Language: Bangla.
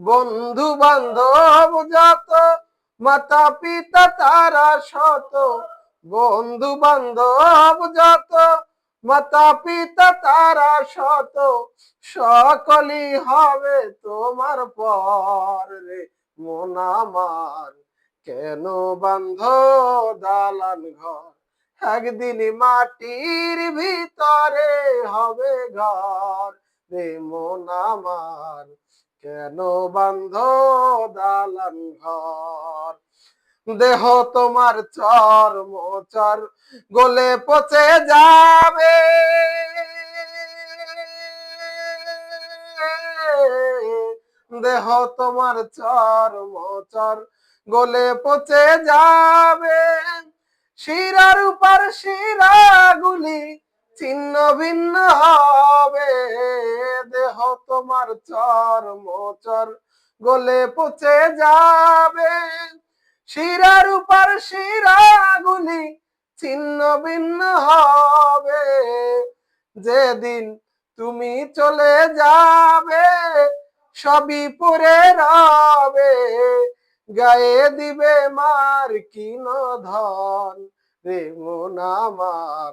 বন্ধু বান্ধব যত মাতা পিতা তারা শত বন্ধু বান্ধব যত মাতা পিতা তারা শত সকলই হবে তোমার পর রে মন আমার। কেন বান্ধ দালান ঘর? একদিন মাটির ভিতরে হবে ঘর রে মন আমার। কেন বান্ধ দালান ঘর? দেহ তোমার চর, মোচর, গলে পচে যাবে। দেহ তোমার চর, মোচর, গলে পচে যাবে। শিরার উপর শিরাগুলি ছিন্ন ভিন্ন হবে। দেহ তোমার চর মোচর গলে পচে যাবে। শিরার উপর শিরাগুলি ছিন্ন ভিন্ন হবে। যেদিন তুমি চলে যাবে, সবই পরে রবে। গায়ে দিবে মার কিন ধন রে, মন আমার